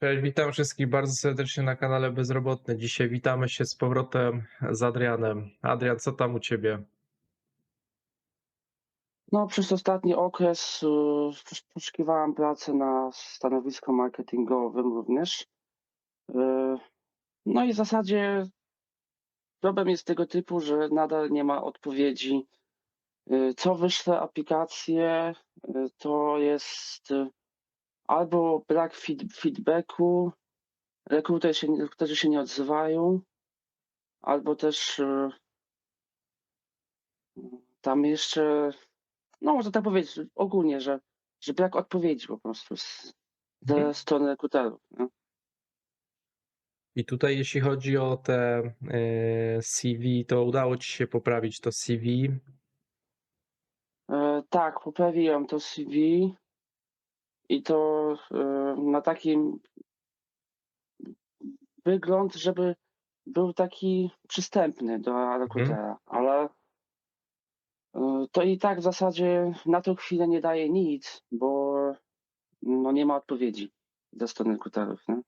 Cześć, witam wszystkich bardzo serdecznie na kanale Bezrobotny. Dzisiaj witamy się z powrotem z Adrianem. Adrian, co tam u ciebie? No, przez ostatni okres y, pos- poszukiwałem pracy na stanowisku marketingowym również. Y, No i w zasadzie problem jest tego typu, że nadal nie ma odpowiedzi. Y, Co wyślę aplikacje, to jest albo brak feed- feedbacku, rekruterzy się, nie- rekruterzy się nie odzywają, albo też y, tam jeszcze, no można tak powiedzieć ogólnie, że, że brak odpowiedzi po prostu z, ze Mhm. strony rekruterów. Nie? I tutaj jeśli chodzi o te e, CV, to udało ci się poprawić to CV. E, tak, poprawiłem to CV i to e, na takim wygląd, żeby był taki przystępny do rekrutera, ale e, to i tak w zasadzie na tą chwilę nie daje nic, bo no, nie ma odpowiedzi ze strony rekruterów. Nie?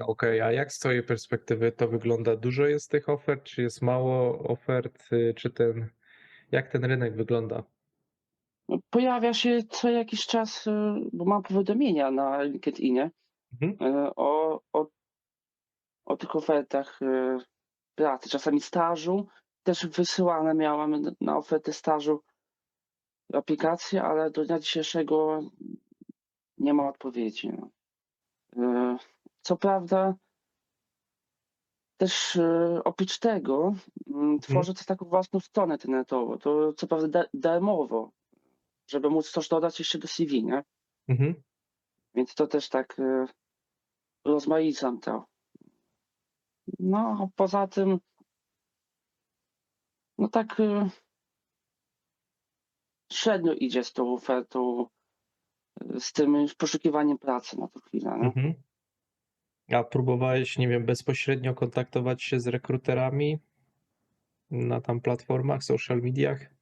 Okej, a jak z twojej perspektywy to wygląda? Dużo jest tych ofert, czy jest mało ofert, y, czy ten, jak ten rynek wygląda? Pojawia się co jakiś czas, e, bo mam powiadomienia na LinkedInie Mhm. e, o, o, o tych ofertach e, pracy, czasami stażu. Też wysyłane miałam na ofertę stażu aplikacje, ale do dnia dzisiejszego nie ma odpowiedzi. No. Co prawda, też oprócz tego mm, tworzę też taką własną stronę internetową. To co prawda da- darmowo, żeby móc coś dodać jeszcze do CV, nie? Mhm. Więc to też tak e, rozmaicam to. No, poza tym, no tak e, średnio idzie z tą ofertą, e, z tym poszukiwaniem pracy na tą chwilę. No. Mhm. A próbowałeś, nie wiem, bezpośrednio kontaktować się z rekruterami na tam platformach, social mediach?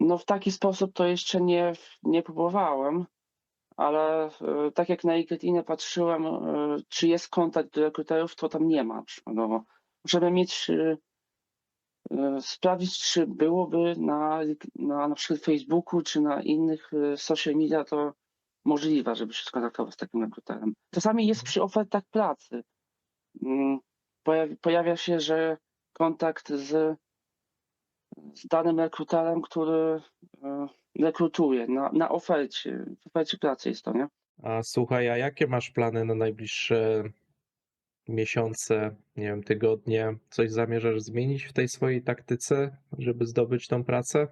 No w taki sposób to jeszcze nie, nie próbowałem, ale e, tak jak na LinkedInie patrzyłem, e, czy jest kontakt do rekruterów, to tam nie ma przykładowo. Żeby mieć, e, sprawdzić, czy byłoby na, na na przykład Facebooku, czy na innych social media, to możliwe, żeby się skontaktować z takim rekruterem. Czasami jest przy ofertach pracy. Mm, Pojawi, pojawia się, że kontakt z, z danym rekruterem, który e, rekrutuje na, na ofercie, w ofercie pracy jest to, nie? A słuchaj, a jakie masz plany na najbliższe miesiące, nie wiem, tygodnie? Coś zamierzasz zmienić w tej swojej taktyce, żeby zdobyć tą pracę?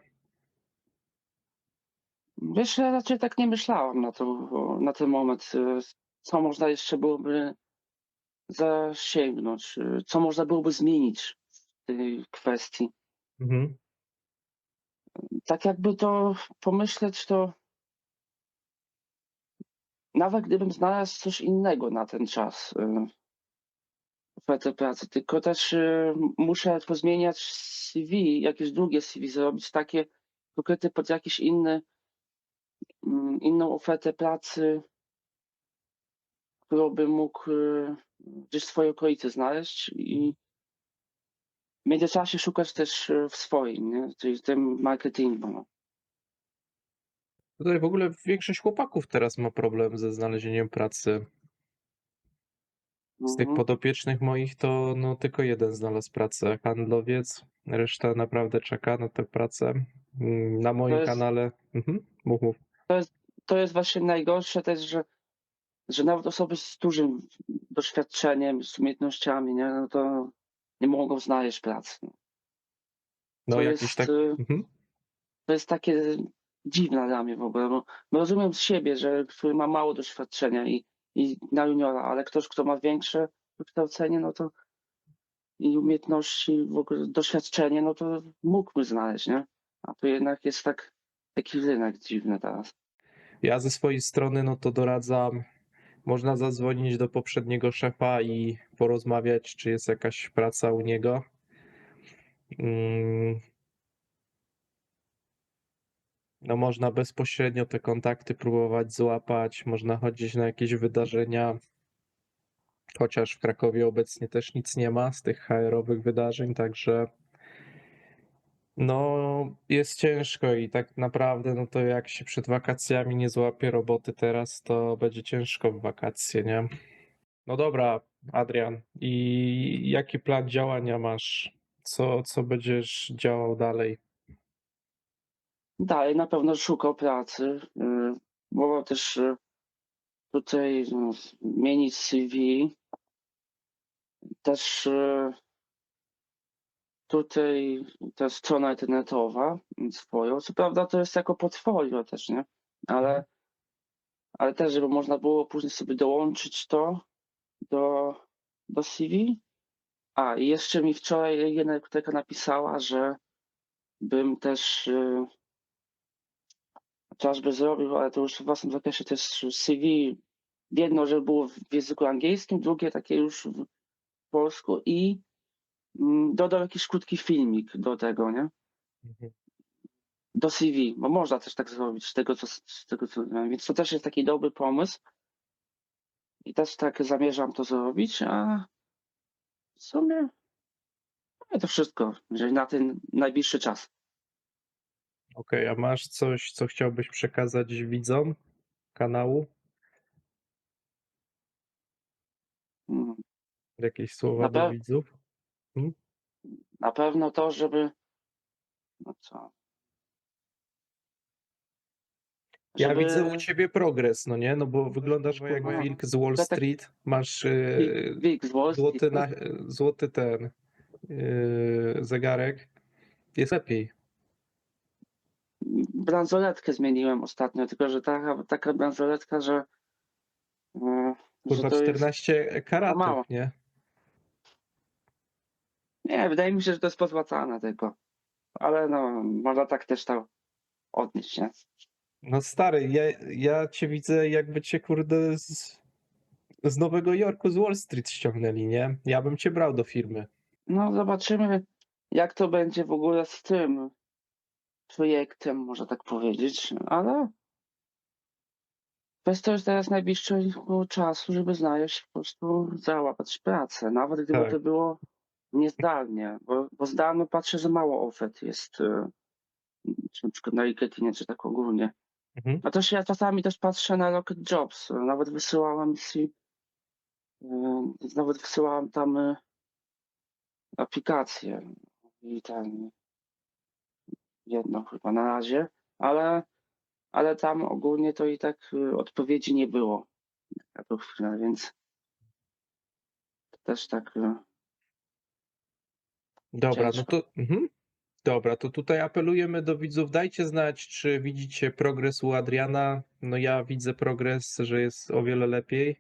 Wiesz, ja raczej tak nie myślałem na, to, na ten moment, e, co można jeszcze byłoby zasięgnąć, e, co można byłoby zmienić w tej kwestii. Mhm. tak jakby to pomyśleć, to nawet gdybym znalazł coś innego na ten czas, y, ofertę pracy, tylko też y, muszę pozmieniać CV, jakieś drugie CV zrobić, takie pokryte pod jakiś inny, mm, inną ofertę pracy, którą bym mógł y, gdzieś w swojej okolicy znaleźć i w międzyczasie szukać też y, w swoim, nie? czyli w tym marketingu. No. Tutaj w ogóle większość chłopaków teraz ma problem ze znalezieniem pracy. Z tych Mhm. podopiecznych moich to no, tylko jeden znalazł pracę, handlowiec, reszta naprawdę czeka na tę pracę. Mm, Na moim jest- kanale. Mhm. Mów, mów. to jest właśnie najgorsze też, że, że nawet osoby z dużym doświadczeniem, z umiejętnościami, nie, no to nie mogą znaleźć pracy. no. To jest, tak. y, Mhm. To jest takie dziwne dla mnie w ogóle, bo bo rozumiem z siebie, że który ma mało doświadczenia i, i na juniora, ale ktoś, kto ma większe wykształcenie, no to i umiejętności, w ogóle doświadczenie, no to mógłby znaleźć, nie? A to jednak jest tak, taki rynek dziwny teraz. Ja ze swojej strony, no to doradzam, można zadzwonić do poprzedniego szefa i porozmawiać, czy jest jakaś praca u niego. Mm. No można bezpośrednio te kontakty próbować złapać, można chodzić na jakieś wydarzenia, chociaż w Krakowie obecnie też nic nie ma z tych HR-owych wydarzeń, także no jest ciężko i tak naprawdę no to jak się przed wakacjami nie złapie roboty teraz, to będzie ciężko w wakacje, nie? No dobra, Adrian, i jaki plan działania masz? Co, co będziesz działał dalej? Dalej na pewno szukał pracy, y, bo też y, tutaj no, zmienić CV. Też y, tutaj ta strona internetowa swoją. Co prawda to jest jako portfolio też, nie? Ale, ale też, żeby można było później sobie dołączyć to do, do CV. A, i jeszcze mi wczoraj jedna rekruterka napisała, że bym też y, chociażby zrobił, ale to już w własnym zakresie też CV. Jedno, żeby było w języku angielskim, drugie takie już w polsku i dodał jakiś krótki filmik do tego, nie? Mhm. Do CV, bo można też tak zrobić z tego, co, z tego, co wiem. Więc to też jest taki dobry pomysł. I też tak zamierzam to zrobić, a w sumie no to wszystko, jeżeli na ten najbliższy czas. Okej, a masz coś, co chciałbyś przekazać widzom kanału? Mm, Jakieś słowa Na do pe- widzów? Na pewno to, żeby. No co? Ja Żeby- widzę u ciebie progres, no nie? No bo wyglądasz jak kurwa, wilk z Wall tak- Street, masz yy, Wilk z Wall złoty, Street. na, złoty ten yy, zegarek. Jest lepiej. bransoletkę zmieniłem ostatnio, tylko że taka, taka bransoletka, że, że Kurwa, to jest, 14 karatów, mało. nie? Nie, wydaje mi się, że to jest pozłacane tylko, ale no, można tak też to odnieść, nie? No stary, ja, ja cię widzę jakby cię kurde z, z Nowego Jorku, z Wall Street ściągnęli, nie? Ja bym cię brał do firmy. No zobaczymy, jak to będzie w ogóle z tym projektem, można tak powiedzieć, ale kwestia jest teraz najbliższego czasu, żeby znaleźć po prostu, załapać pracę, nawet gdyby Tak. to było niezdalnie, bo, bo zdalnie patrzę, że mało ofert jest, czy na przykład na LinkedInie, czy tak ogólnie. Mhm. A też ja czasami też patrzę na Rocket Jobs, nawet wysyłałem si, e, nawet wysyłałem tam e, aplikację i ten jedno chyba na razie, ale, ale tam ogólnie to i tak e, odpowiedzi nie było na tą chwilę, więc to też tak Dobra, no to. Mhm. Dobra, to tutaj apelujemy do widzów. Dajcie znać, czy widzicie progres u Adriana. No ja widzę progres, że jest o wiele lepiej.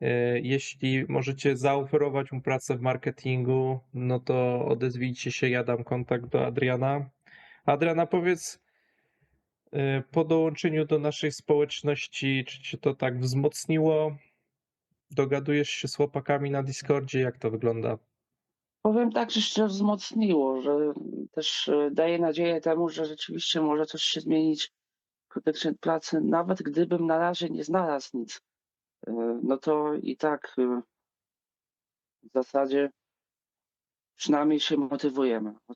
E, Jeśli możecie zaoferować mu pracę w marketingu, no to odezwijcie się, ja dam kontakt do Adriana. Adriana, powiedz e, po dołączeniu do naszej społeczności, czy cię to tak wzmocniło? Dogadujesz się z chłopakami na Discordzie? Jak to wygląda? Powiem tak, że się wzmocniło, że też e, daje nadzieję temu, że rzeczywiście może coś się zmienić w kontekście pracy, nawet gdybym na razie nie znalazł nic. E, No to i tak e, w zasadzie przynajmniej się motywujemy. Bo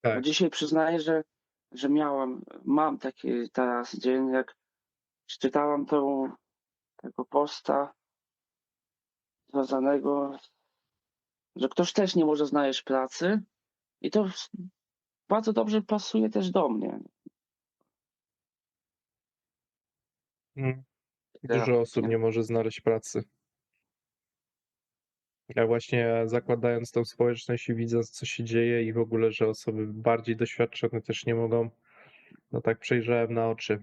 Tak. dzisiaj przyznaję, że, że miałem, mam taki teraz dzień, jak przeczytałam tą, tego posta związanego, że ktoś też nie może znaleźć pracy i to bardzo dobrze pasuje też do mnie. Mm. Dużo osób nie? nie może znaleźć pracy. Ja właśnie zakładając tą społeczność i widząc, co się dzieje i w ogóle, że osoby bardziej doświadczone też nie mogą, no tak przejrzałem na oczy.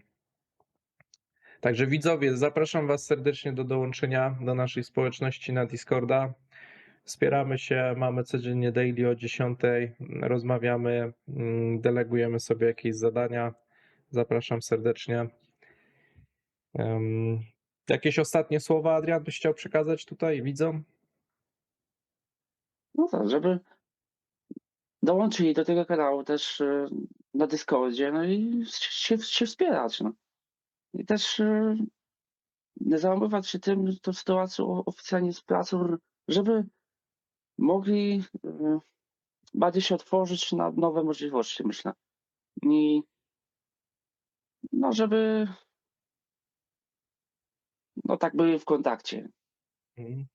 Także widzowie, zapraszam Was serdecznie do dołączenia do naszej społeczności na Discorda. Wspieramy się, mamy codziennie daily o 10, rozmawiamy, mm, delegujemy sobie jakieś zadania. Zapraszam serdecznie. Jakieś ostatnie słowa, Adrian, byś chciał przekazać tutaj widzom? No tak, żeby dołączyli do tego kanału też e, na Discordzie, no i się, się wspierać. No. I też e, nie załamywać się tym, tą sytuacją oficjalnie z pracą, żeby mogli y, bardziej się otworzyć na nowe możliwości, myślę. I no, żeby no tak byli w kontakcie. Mhm.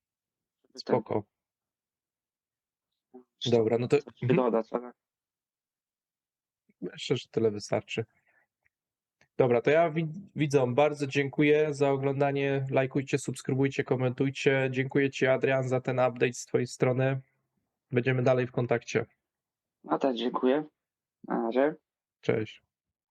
Tak, Spoko. Dobra, no to mhm. dodać, ale myślę, że tyle wystarczy. Dobra, to ja wi- widzom bardzo dziękuję za oglądanie. Lajkujcie, subskrybujcie, komentujcie. Dziękuję Ci, Adrian, za ten update z Twojej strony. Będziemy dalej w kontakcie. no też dziękuję. Na razie. Cześć.